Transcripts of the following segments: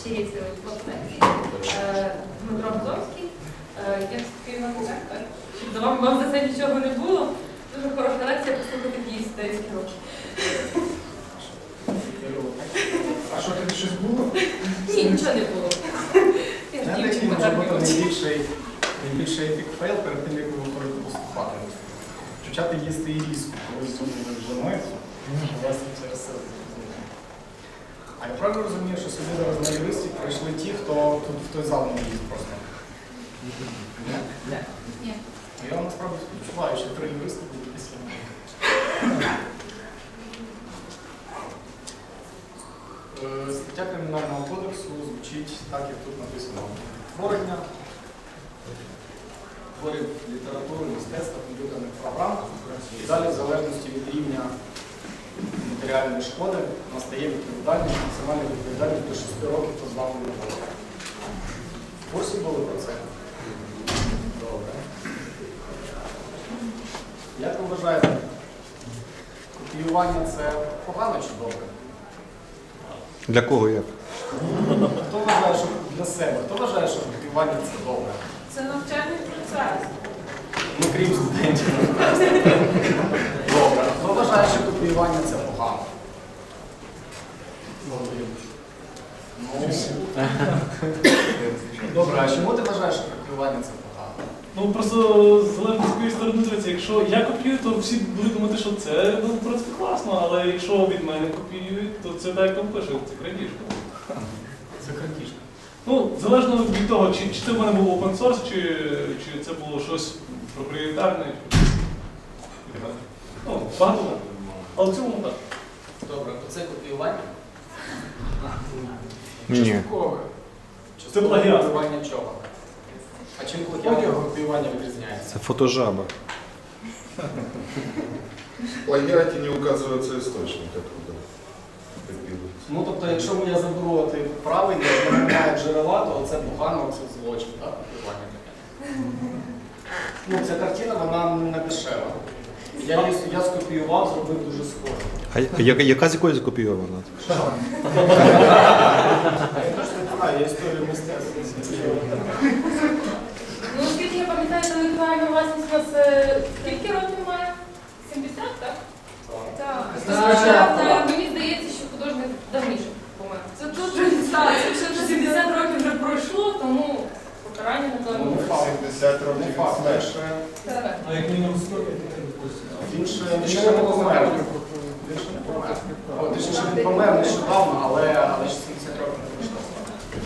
щирі. Е, Дмитро Бузовський. Е, Я співаю так. Щоб за вами вам за це нічого не було. Дуже хороша лекція послухати її студентські роки. А що тобі щось було? Ні, нічого не було. Я дівчинка може бути найбільший, найбільший епік фейл перед тим, як ви виходите поступати? Почати їсти і різку, коли суд не вжимається, власне через це. А я правильно розумію, що сюди зараз на юристів прийшли ті, хто тут в той зал не їсть просто? Ні? Ні. Я насправді співчуваю, що три юристи будуть після мене. Е, Стаття Кримінального кодексу звучить так, як тут написано. Творення творів літератури, мистецтва, комп'ютерних програм. І далі, в залежності від рівня матеріальної шкоди, настає відповідальність, максимальна відповідальність до 6 років позбавлення волі. В курсі були про це? Добре. Як ви вважаєте, копіювання це погано чи добре? Для кого як? Хто вважає, що для себе? Хто вважає, що копіювання це добре? Це навчальний процес. Ну, крім студентів. Вважає, що копіювання це погано? Ну, Добре, а чому ти вважаєш, що копіювання це погано? Ну просто залежно з якої сторони дивитися. Якщо я копіюю, то всі будуть думати, що це ну, в принципі класно, але якщо від мене копіюють, то це так як там пише, це крадіжка. Це крадіжка. Ну, залежно від того, чи, чи це в мене був open source, чи, чи це було щось проприєтарне. Ну, багато. так. Але в цілому так. Добре, то це копіювання? Ні. Часткове. Це плагіат. Копіювання чого? А чим плагіат копіювання відрізняється? Це фотожаба. В плагиате не указывается источник, откуда копируется. Ну, тобто, якщо я заберу от правильно, не немає джерела, то це погано, це злочин, так? Копіювання таке. Ну, ця картина, вона не дешева. Я її я скопіював, зробив дуже схоже. А яка, яка з якої закопійована? А я теж не знаю, я історію мистецтва. Ну, оскільки я пам'ятаю, інтелектуальна власність у нас е, скільки років має? 70, так? Так. Мені здається, що художник давніше помер. Це тут так, це вже 70 років вже пройшло, тому покарання на Ну, тому. 70 років факт, від теж. смерті. Це А як мінімум 100 років, Він ще він ще не помер. Він ще не помер. О, Точніше, він помер нещодавно, але, але ще 70 років не пройшло.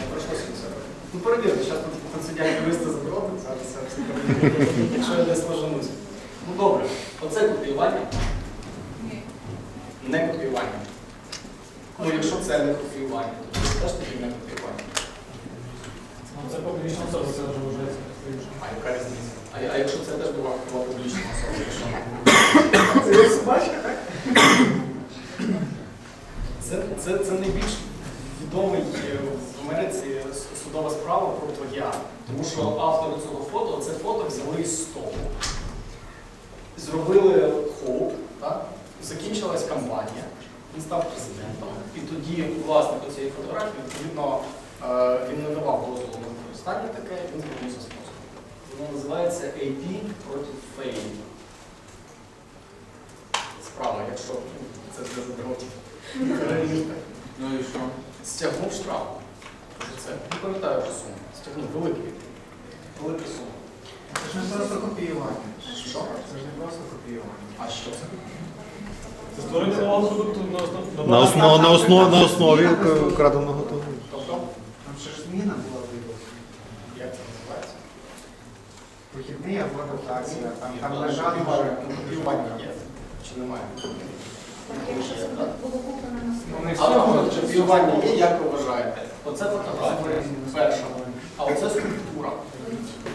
Не пройшло 70 років. Ну, перевірте, зараз тут, сидять юристи за дорогою, зараз все все якщо я десь ложанусь. Ну добре, Оце копіювання? Ні. не копіювання. Ну, якщо це не копіювання, то це теж таки не копіювання. Це публічна особа, це вже. А яка різниця? А, якщо це теж була, була публічна особа, Це, це, це найбільш відомий в Америці судова справа про плагіат. Тому що автори цього фото це фото взяли з столу. Зробили хоуп, так? закінчилась кампанія, він став президентом. І тоді власник цієї фотографії, відповідно, е, він не давав дозволу на використання таке, він звернувся з. Воно називається AP проти Фейм. Справа, якщо це для задротів. Ну і що? Стягнув штраф. Це. Не пам'ятаю вже суму. Стягнув великий. Велика сума. Це ж не просто копіювання. Що? Це ж не просто копіювання. А що це? Це створення нового продукту на основі. На, основ, на, основ, на основі краденого того. Тобто, Там ще ж зміна була вибору. як це називається? Або адаптація. Там, там лежали є. Чи немає? Якщо це було куплено на Ну, не всього. от копіювання є, як ви вважаєте? Оце фотографія перша. А оце скульптура.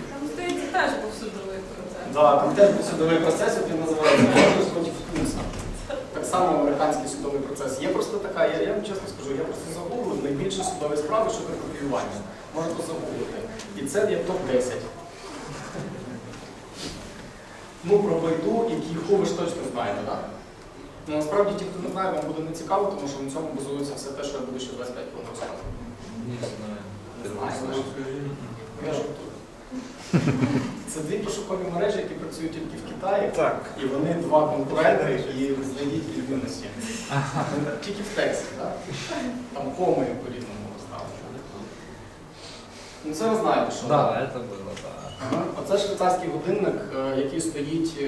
Там, здається, теж був судовий процес. Да, там теж був судовий процес, який називається Мордус проти Кунса. Так само американський судовий процес. Є просто така, я, я вам чесно скажу, я просто загуглив найбільше судові справи щодо копіювання. Можете загуглити. І це є топ-10. Ну, про байду і кіху ви ж точно знаєте, так? Ну, насправді ті, хто не знає, вам буде не цікаво, тому що на цьому базується все те, що я буду ще 25 хвилин розказувати. Не знаю. Я жартую. Це дві пошукові мережі, які працюють тільки в Китаї. Так. І вони два конкуренти і знайдіть відмінності. Тільки в тексті, так? Там коми по-різному розставлені. Ну це ви знаєте, що. Да, это было, да. Ага. Оце швейцарський годинник, е, який стоїть е,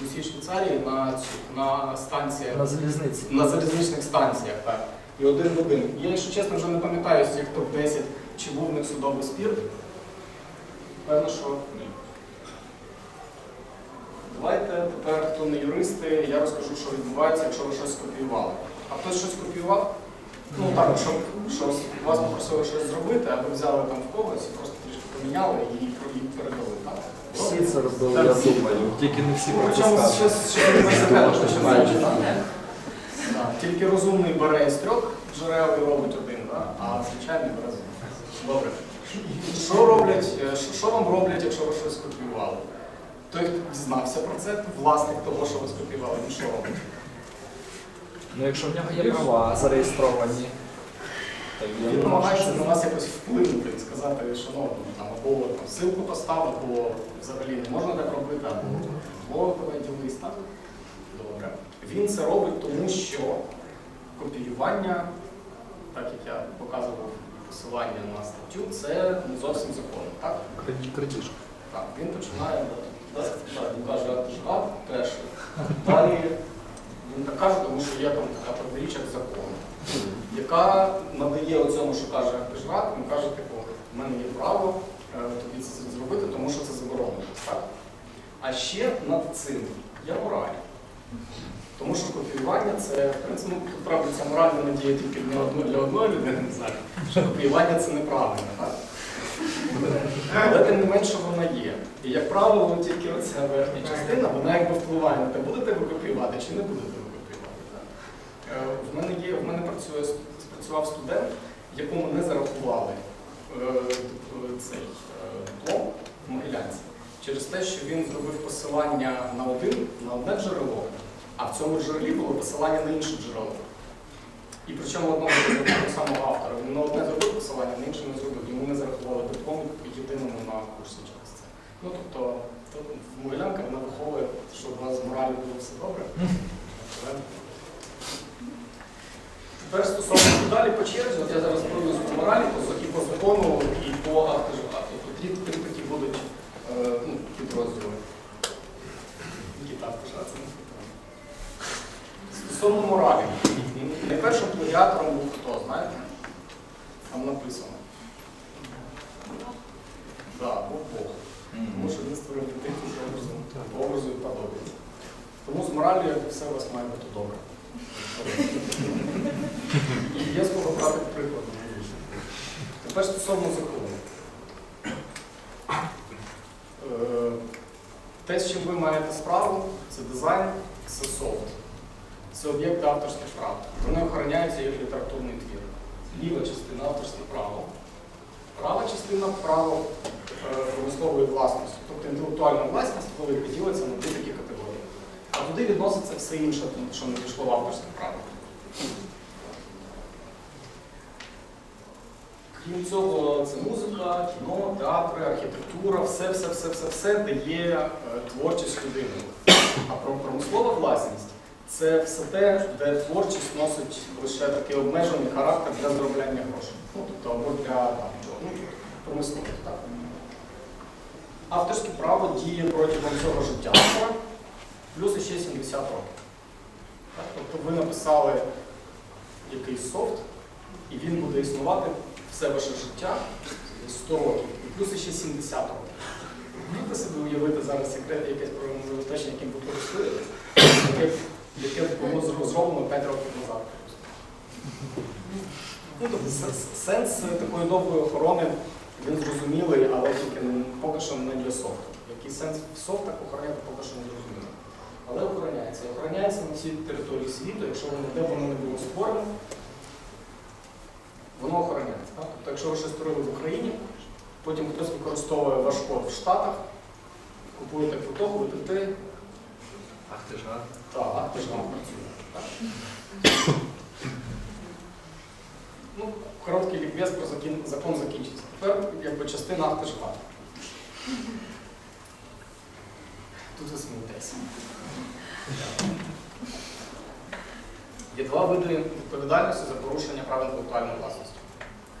в усій Швейцарії на, на станціях, На залізниці. на залізничних станціях. Так. І один в один. Я, якщо чесно, вже не пам'ятаю з цих топ-10, чи був в них судовий спір. Певно, що ні. Давайте тепер, хто не юристи, я розкажу, що відбувається, якщо ви щось скопіювали. А хтось щось копіював? Ну так, щоб щось вас попросили щось зробити, а ви взяли там в когось і просто трішки поміняли і? Всі це робили, я думаю. Тільки не всі Причому ще з з університету починаючи. так? Так, Тільки розумний бере з трьох джерел і робить один, так? а звичайний бере з двох. Добре. Що роблять, е, що, що вам роблять, якщо ви щось скопіювали? Той, хто дізнався про це, власник того, що ви скопіювали, він що робить? Ну якщо в нього є права зареєстровані, він може на вас якось вплинути і сказати, шановні, там, або там, ссылку постав, або взагалі не можна так робити, або давай ділись, так? Добре. Він це робить, тому що копіювання, так як я показував посилання на статтю, це не зовсім законно, так? Крадіжка. Так, він починає, да, він каже, а теж. Далі він так каже, тому що є там така протиріччя закону, яка надає оцьому, що каже Пежрак, він каже, типу, в мене є право е, тобі це зробити, тому що це заборонено. Так? А ще над цим є мораль. Тому що копіювання це, в принципі, ну, тут, правда, ця мораль не надіє тільки для одної, для одної людини, не знаю, що копіювання це неправильно. Так? Але тим не менше вона є. І як правило, тільки оця верхня частина, вона якби впливає на те, будете ви копіювати чи не будете ви копіювати. Е, В мене є, в мене працює спрацював студент, якому не зарахували е, цей е, диплом в Могилянці через те, що він зробив посилання на один, на одне джерело, а в цьому джерелі було посилання на інше джерело. І причому одного того самого автора. Він на одне зробив посилання, на інше не зробив. Йому не зарахували диплом єдиному на курсі через це. Ну тобто, то Могилянка вона виховує, щоб у вас з моралі було все добре. Тепер стосовно далі по черзі, от я зараз проведу по моралі, по, і по закону, і по акту Тобто три, три такі будуть е, ну, підрозділи. Які так пишаться не. Стосовно моралі. Найпершим плагіатором був хто, знаєте? Там написано. Так, був Бог. Тому що він створив дитину з образом, образу і подобається. Тому з моралью, як все, у вас має бути добре. Є з кого брати приклад. Тепер стосовно закону. Е, Те, з чим ви маєте справу, це дизайн, це софт. Це об'єкти авторських прав. Вони охороняються як літературний твір. Ліва частина авторське право. Права частина право е, промислової власності, тобто інтелектуальна власність, коли поділиться на дві такі категорії. А туди відноситься все інше, що не пішло в авторське право. Крім цього, це музика, кіно, театри, архітектура, все, все, все, все, все дає е, творчість людини. А про промислова власність це все те, де творчість носить лише такий обмежений характер для заробляння грошей. Ну, тобто або для там, ну, промислових. Так. Авторське право діє протягом цього життя плюс ще 70 років. Так? Тобто ви написали якийсь софт, і він буде існувати все ваше життя 100 років, і плюс ще 70 років. Можете собі уявити зараз секрет, якесь програмне забезпечення, яким ви користуєтесь, яке, було зро- зроблено 5 років назад. Ну, тобто, сенс такої довгої охорони він зрозумілий, але тільки поки що не для софту. Який сенс в софтах охороняти поки що не зрозуміло. Але охороняється. Охороняється на всій території світу, якщо воно де воно не було створено, воно охороняється. Так? Тобто, якщо ви щось створили в Україні, потім хтось використовує ваш код в Штатах, купуєте квиток, летите, Ах ти ж, а? так, ти ж вам працює. Ну, короткий лікбез про закін- закон закінчиться. Тепер якби частина автожива. Тут ви смієтеся. Є два види відповідальності за порушення прав інтелектуальної власності.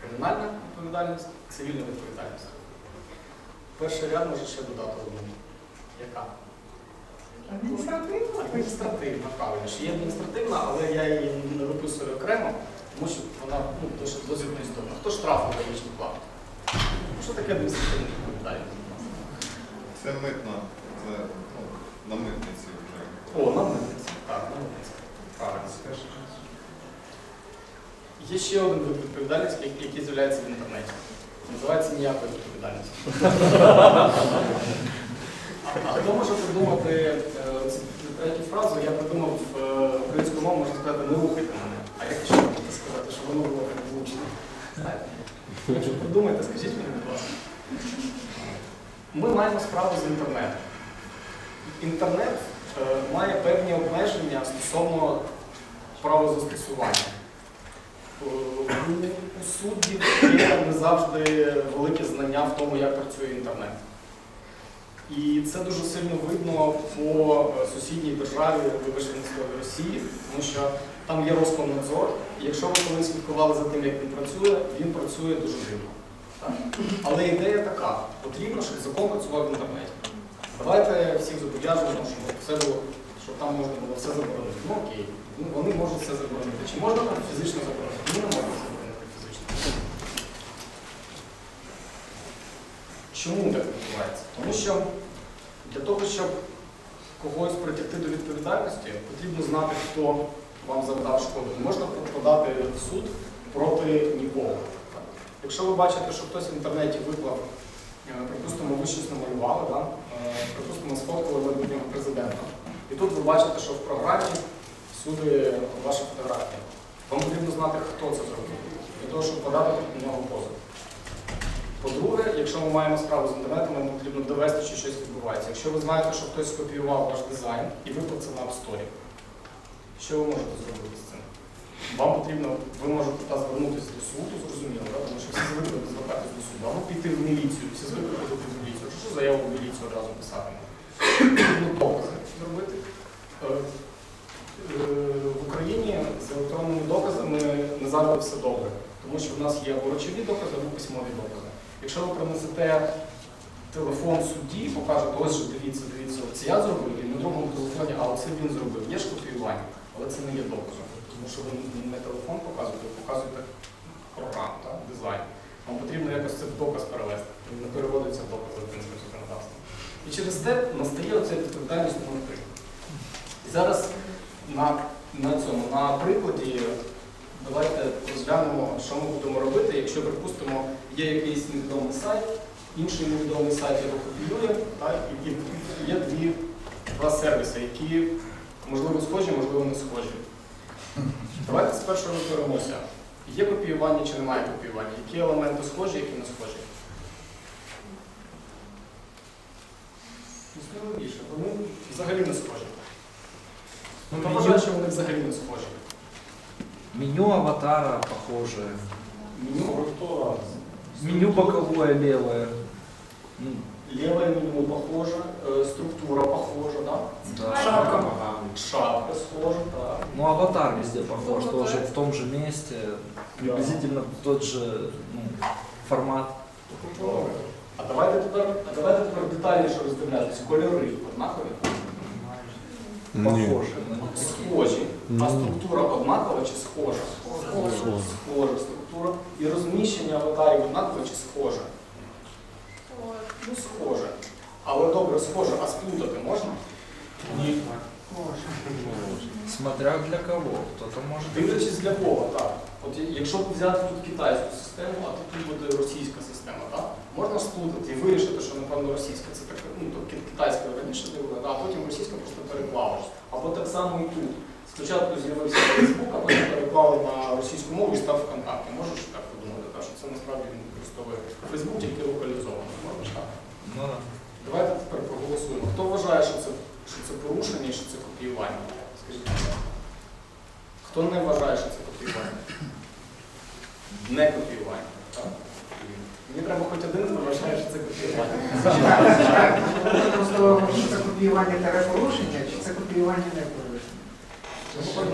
Кримінальна відповідальність, цивільна відповідальність. Перший ряд може ще додати одну. Яка? Адміністративна. Адміністративна, правильно. Ще є адміністративна, але я її не виписую окремо, тому що вона ну, досить досить істотна. Хто штраф на логічну плату? Що таке адміністративна відповідальність? Це митна, це ну, на митниці вже. О, на митниці. Так, на митниці. Правильно. Є ще один вид відповідальності, який- з'являється в інтернеті. Називається ніякої А хто може придумати е, третю фразу? Я придумав е, українську мову, можна сказати, не рухайте мене. А як ще можна сказати, що воно було так влучно? Якщо придумайте, скажіть мені, будь ласка. Ми маємо справу з інтернетом. Інтернет е, має певні обмеження стосовно правозастосування. Е, У суддів є не завжди велике знання в тому, як працює інтернет. І це дуже сильно видно по е, сусідній державі, вибачте на Росії, тому що там є Роскомнадзор, і якщо ви колись слідкували за тим, як він працює, він працює дуже дивно. Але ідея така: потрібно, щоб закон працював в інтернеті. Давайте всіх зобов'яжемо, щоб все було, щоб там можна було все заборонити. Ну окей, ну, вони можуть все заборонити. Чи можна там фізично заборонити? Ні, не можна заборонити фізично. Чому так відбувається? Тому що для того, щоб когось притягти до відповідальності, потрібно знати, хто вам завдав шкоду. Не можна подати в суд проти нікого. Якщо ви бачите, що хтось в інтернеті виклав, е, припустимо, ви щось намалювали, да? е, припустимо, сфоткали майбутнього президента. І тут ви бачите, що в програмі всюди ваша фотографія. Вам потрібно знати, хто це зробив, для того, щоб подати на нього позов. По-друге, якщо ми маємо справу з інтернетом, нам потрібно довести, що щось відбувається. Якщо ви знаєте, що хтось скопіював ваш дизайн і виклав це на App Store, що ви можете зробити з цим? Вам потрібно, ви можете звернутися до суду, зрозуміло, да? тому що всі звикли звертатися до суду, або піти в міліцію, всі звикли ходити в міліцію. Що заяву в міліцію одразу писати? Зробити. Е, В Україні з електронними доказами не завжди все добре, тому що в нас є або речові докази, або письмові докази. Якщо ви принесете телефон судді покажете, ось же дивіться, дивіться, це я зробив, і на другому телефоні, а оце він зробив. Є ж копіювання, але це не є доказом. Тому що ви не телефон показуєте, ви показуєте програму, так, дизайн. Вам потрібно якось це в доказ перевести. Не переводиться в доказ за законодавством. І через те настає оця відповідальність номер. І зараз на, на цьому, на прикладі, давайте розглянемо, що ми будемо робити, якщо, припустимо, є якийсь невідомий сайт, інший невідомий сайт його копіює, так, і є дві, два сервіси, які можливо схожі, можливо не схожі. Давайте спершу розберемося, є копіювання чи немає копіювання, які елементи схожі, які не схожі. Ну, сміло більше, вони взагалі не схожі. Ну, Ну, там меню- вважаю, що вони взагалі не схожі. Меню аватара похоже. Меню, Меню боковое левое. Ну, ліве меню похоже, е, структура похожа, да? да. Шапка. Шапка схожа, так. Ну, аватар везде похож, тоже в том же месте, приблизительно тот же ну, формат. А Давайте тепер, давайте тепер детальніше роздивлятися. Кольори однакові. Похоже. схожі. А структура однакова чи схожа? Схожа. Схожа структура. І розміщення аватарів однакове чи схоже? Ну, схоже. Але добре, схоже, а сплутати можна? Ні. Смотря для кого. Кто-то может... Дивлячись для кого, так. От якщо взяти тут китайську систему, а тут тут буде російська система, так? Можна сплутати і вирішити, що напевно російська це так, ну то ки- китайська раніше дивила, а потім російська просто переклала. Або так само і тут. Спочатку з'явився Facebook, а потім переклали на російську мову і став ВКонтакті. Можеш так подумати, так, що це насправді він використовує Facebook тільки локалізовано. Можеш так? Ну, да. Давайте тепер проголосуємо. Хто вважає, що це, що це порушення і що це копіювання? Скажіть. Хто не вважає, що це копіювання? не копіювання. Так? Мені треба хоч один, хто вважає, що це копіювання. Просто що це копіювання та порушення, чи це копіювання не порушення?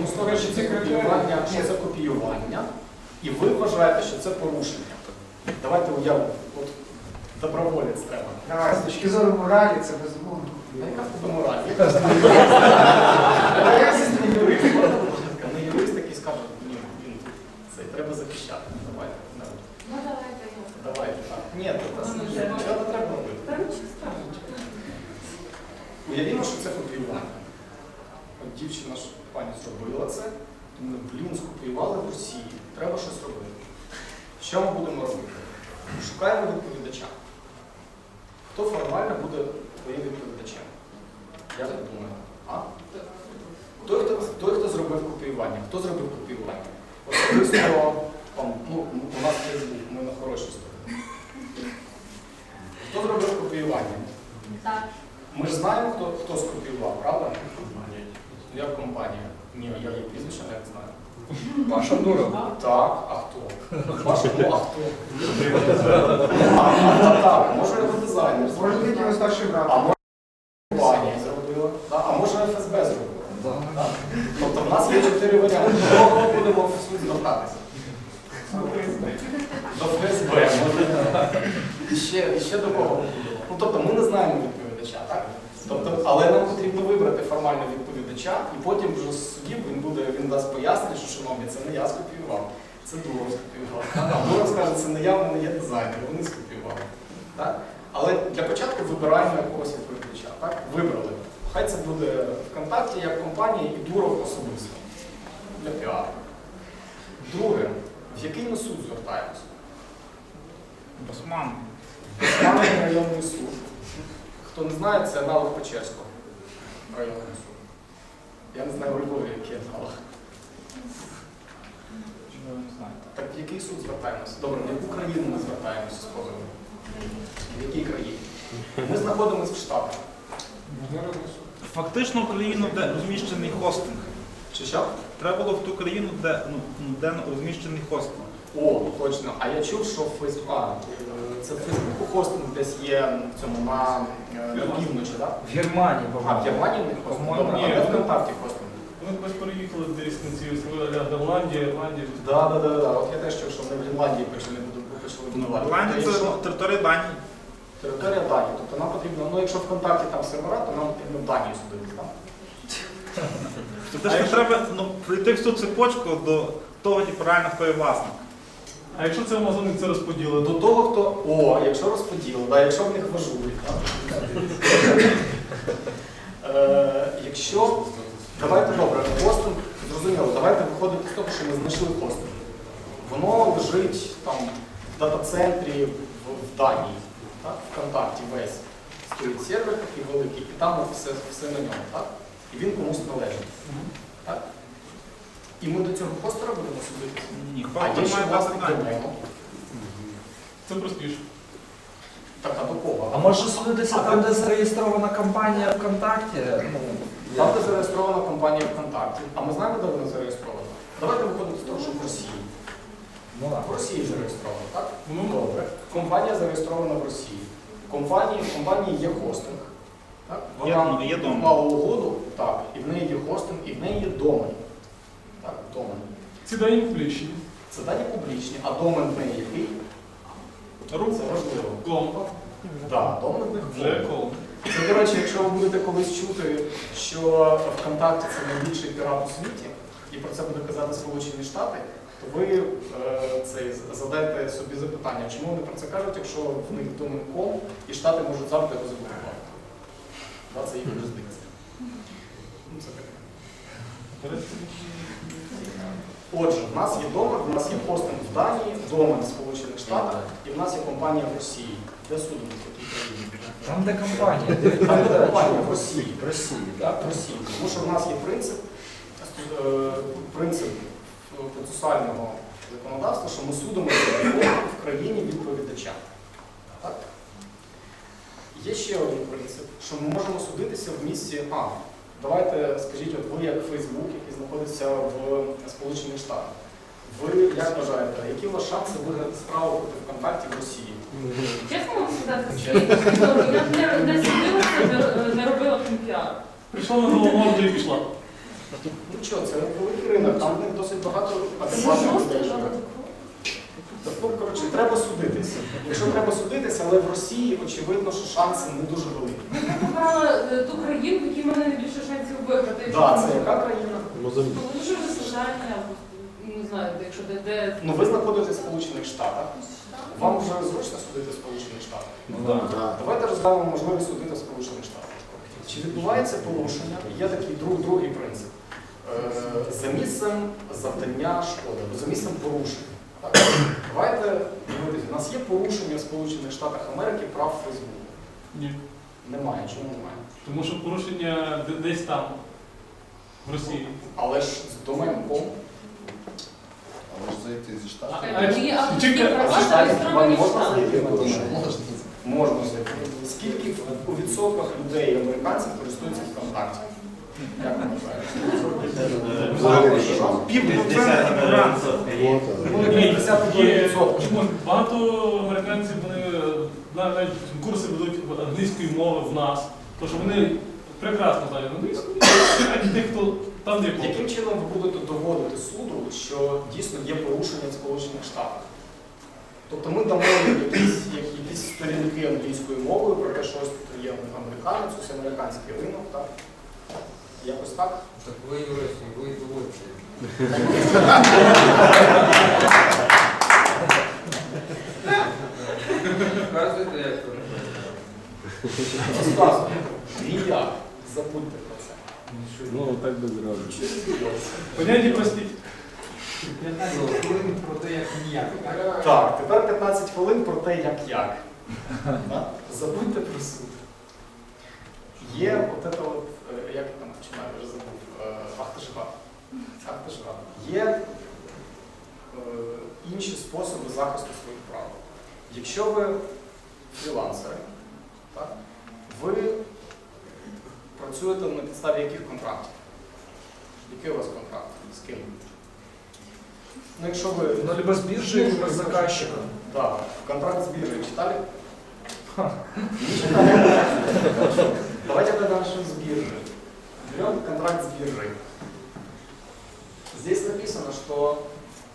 Ну, з того, що це копіювання, що це копіювання, і ви вважаєте, що це порушення. Давайте уявимо, от доброволець треба. Давай, з точки зору моралі, це безумовно. Ну, Яка в копіювання. тебе мораль? А як це не юрист? Не юрист, який скаже, ні, він це треба захищати. Давайте. не робіть. Ну давайте. Давайте так. Ні, то це Ну, ні, ну, цього не треба робити. Та нічого страшного. Уявімо, що це копіювання. От дівчина ж пані зробила це, тому блін, скопіювали в Росії. Треба щось робити. Що ми будемо робити? Шукаємо відповідача. Хто формально буде твоїм відповідачем? Як ви думаєте? А? Той, хто, той, хто зробив копіювання. Хто зробив копіювання? Особисто там, ну, у нас Фейсбук, ми на хорошій стороні. Хто зробив копіювання? Так. Ми ж знаємо, хто, хто скопіював, правда? Я в компанії. Ні, я її прізвище не знаю. Паша Дуров. Так, а хто? Ваш ну, а хто? А, так, може його дизайнер. Може бути його старший А може компанія зробила. Да, А може ФСБ зробила. Да. Тобто в нас є чотири варіанти. До кого будемо в суд звертатися? До ФСБ. І ще, і ще до кого будемо? Ну тобто ми не знаємо відповідача, так? Тобто, але нам потрібно вибрати формально відповідача, і потім вже з судів він буде, він дасть пояснення, що шановні, це не я скопіював, це Дуров скопіював. А Дуров скаже, це не я, в мене є дизайнер, вони скопіювали. Так? Але для початку вибираємо якогось відповідача. Так? Вибрали. Хай це буде ВКонтакті як компанія і Дуров особисто для піару. Друге, в який ми суд звертаємося? Басман. Басманний районний суд. Хто не знає, це аналог Печерського районного суду. Я не знаю у Львові. Не знаю. Так в який суд звертаємося? Добре, в яку країну ми звертаємося з позовом? В якій країні? Ми знаходимося в Штатах. Фактично в країну, де розміщений хостинг. Чи що? Треба було в ту країну, де, ну, де розміщений хостинг. О, точно. А я чув, що Фейсбук. А, це в Фейсбуку хостинг десь є в цьому на, е, на півночі, так? В Германии, А в. Германії в них хостинг? Добре, а ні. де ВКонтакті хостинг? Ми якось переїхали десь в кінці сказали, Голландія, Ірландія. Да, да, да, да. От я теж чув, що вони в Гренландії почали буду- почали будувати. Ірландія це територія Данії. Територія Данії. Тобто нам потрібно, ну якщо ВКонтакті там сервера, то нам потрібно в Данію сюди так? Тобто ж треба ну, пройти всю цепочку до того, типу, реально хто є власник. А якщо це Амазоник це розподілили, До того, хто. О, якщо розподіл, да, якщо в них важулі. Е, Якщо. Давайте добре, хостинг, зрозуміло, давайте виходити з того, що ми знайшли хостинг. Воно лежить там в дата-центрі в, в Данії, так? ВКонтакті весь. Стоїть сервер такий великий, і там все, все на ньому, так? І він комусь належить. Так? І ми до цього хостера будемо судитися. Ні, хостер має власник власник домену. це простіше. Так, а до кого? А може судитися там, де зареєстрована компанія ВКонтакте? Ну, Там, де зареєстрована компанія ВКонтакті. А ми знаємо, де вона зареєстрована? Давайте виходимо з того, що в Росії. ну да. В Росії зареєстрована, так? Ну, Добре. Компанія зареєстрована в Росії. Компанії, в компанії є хостинг. Так? Вона є домен. мала угоду, так, і в неї є хостинг, і в неї є домен. Домен. Ці дані публічні. Це дані публічні, а домен в неї який? Рух. Це важливо. Клон. Так, домен них Вже клон. Це, до речі, якщо ви будете колись чути, що ВКонтакті це найбільший пірат у світі, і про це буде казати Сполучені Штати, то ви е, цей, задайте собі запитання, чому вони про це кажуть, якщо в них домен ком, і Штати можуть завжди його заблокувати. Да, це їх юрисдикція. Ну, це таке. Отже, в нас є домен, в нас є хостинг в Данії, домен в Сполучених Штатах, і в нас є компанія в Росії. Де судимо в такій країні? Там, де компанія. Там де компанія в Росії. В Росії, Так, в Росії. Тому що в нас є принцип, е, принцип процесуального законодавства, що ми судимо в країні відповідача. Так? Є ще один принцип, що ми можемо судитися в місці А. Давайте скажіть, от ви як Фейсбук, який знаходиться в Сполучених Штатах. Ви як вважаєте, які у вас шанси виграти справу проти ВКонтакті в Росії? Чесно вам сказати, я не, не не, не робила піар. Прийшла на Новоморду і пішла. Ну що, це великий ринок, там в них досить багато адекватних людей живе. Тобто, коротше, треба судитися. Якщо треба судитися, але в Росії очевидно, що шанси не дуже великі. Я обрала е, ту країну, в якій мене найбільше шансів виграти. Так, це яка країна? Ну, що ви сказали, не знаю, якщо де, де Ну ви знаходитесь в Сполучених Штатах. Вам вже зручно судити в Сполучених Штатах? Да. Давайте розглянемо можливість судити в Сполучених Штатах. Чи відбувається порушення? Є такий друг, другий принцип. Е, За місцем завдання шкоди, за місцем порушення. Так? Давайте дивитися, у нас є порушення в Сполучених Штатах Америки прав Фейсбуку. Ні. Немає, чому немає? Тому що порушення десь там, в Росії. Але ж з доменом ком. А може зайти зі штату? Можна зайти на домен? Можна зайти. Скільки у відсотках людей американців користуються ВКонтакті? Як ви вважаєте? Півдесятого ранку. Ну, Ні, не 50 є- чому? Багато американців вони навіть курси ведуть англійської мови в нас. Тому що вони прекрасно знають англійську, а тих, хто там де Яким чином ви будете доводити суду, що дійсно є порушення в Сполучених Штатах? Тобто ми дамо якісь, як- якісь сторінки англійською мовою про те, що ось тут є американець, ось американський ринок, так? Якось так? Так ви юристи, ви доводите. Показуєте, як то Розказуйте. Ніяк. Забудьте про це. Ну, так без разницы. Поняття прості. 15 хвилин про те, як ніяк. так? Так, тепер 15 хвилин про те, як як. Забудьте про суд. Є от це от, е, як там починаю, вже забув, е, ах ти ж гад. Ах ти ж гад. Є е, інші способи захисту своїх прав. Якщо ви фрілансери, так, ви працюєте на підставі яких контрактів? Який у вас контракт? З ким? Ну, якщо ви Ну, либо с биржей, либо с заказчиком. да, контракт с биржей читали? Не читали. Давайте тогда начнем с биржи. Берем контракт с биржей. Здесь написано, что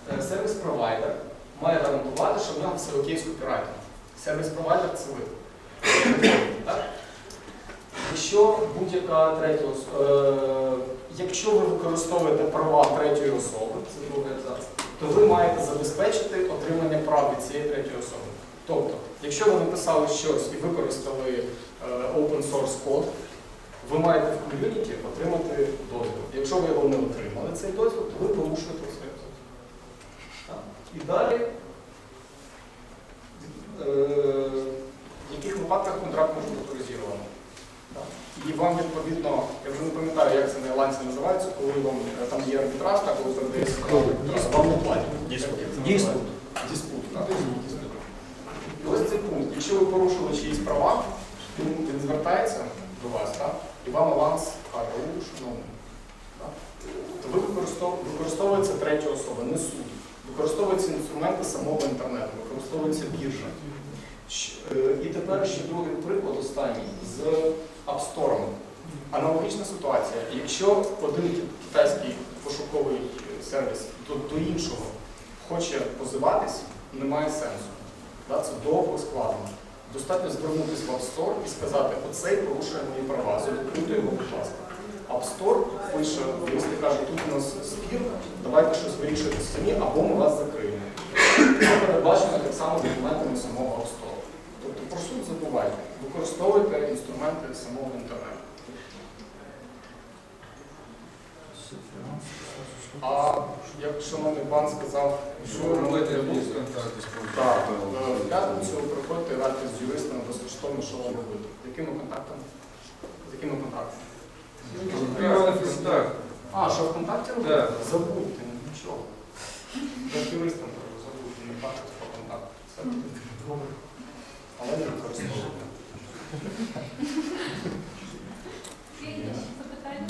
э, сервіс-провайдер має гарантувати, що в нього все окей з копірайтом. Сервіс-провайдер це ви. Так? Якщо будь-яка третя особа, якщо ви використовуєте права третьої особи, це другий абзац, то ви маєте забезпечити отримання прав від цієї третьої особи. Тобто, якщо ви написали щось і використали е, open source код, ви маєте в ком'юніті отримати дозвіл. Якщо ви його не отримали, цей дозвіл, то ви порушуєте дозвіл. І далі, е, в яких випадках контракт може бути авторизований. І вам відповідно, я вже не пам'ятаю, як це на ірландці називається, коли вам е, там є арбітраж, так, коли передається право, вам не платять. Диспут. Диспут. І ось цей пункт. Якщо ви порушили чиїсь права, він, звертається до вас, вам аванс каже, у, шановний. То ви використов- використовується третя особа, не суд. Використовуються інструменти самого інтернету, використовується біржа. Е, І тепер ще другий приклад останній з App Store. Аналогічна ситуація. Якщо один китайський пошуковий е, сервіс до, до іншого хоче позиватись, немає сенсу. Це довго складно. Достатньо звернутися в App Store і сказати, оцей порушує мої права, зареєструйте його, будь ласка. App Store пише, якщо каже, тут у нас спір, давайте щось вирішуйте самі, або ми вас закриємо. Це передбачено так само документами самого App Store. Тобто про суд забувайте, використовуйте інструменти самого інтернету. А як шановний пан сказав, Що з так, е, в п'ятницю ви приходите радити з юристами безкоштовно, що вам робити. З якими контактами? З якими контактами? А, що в контакті робити? Забудьте, ну, нічого. Як юристам кажу, забудьте, не бачите по контакту. Все добре. Але не використовуйте.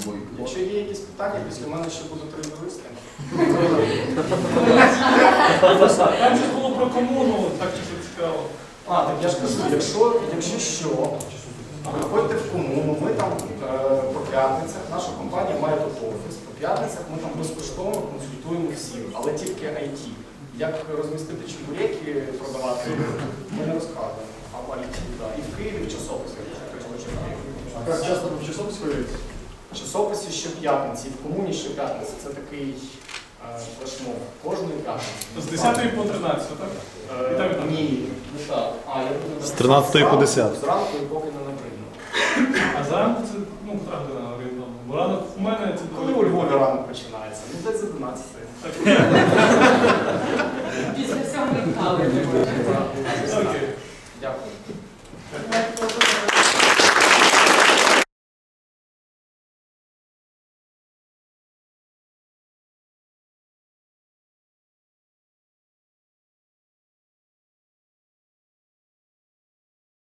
Бойкот. Якщо є якісь питання, після мене ще буде три юристи. Там щось було про комуну, так чисто цікаво. А, так я ж кажу, якщо, якщо що, приходьте в комуну, ми там е, по п'ятницях, наша компанія має тут офіс, по п'ятницях ми там безкоштовно консультуємо всіх, але тільки IT. Як розмістити чебуреки, продавати, ми не розказуємо. А в IT, да. І в Києві в часописі, якщо хтось хоче. А как часто в часопись появитесь? Часописі щоп'ятниці, в комуні щоп'ятниці. Це такий е, флешмоб. Кожної п'ятниці. З 10 по 13, так? І. Ні, не так. А, я буду З 13 по 10. Зранку і поки не набридно. А зранку це, ну, котра година орієнтовно. Бо ранок у мене це Коли у Львові ранок починається? Ну, десь за 12. Так, Після сьомої кави. Окей. Дякую.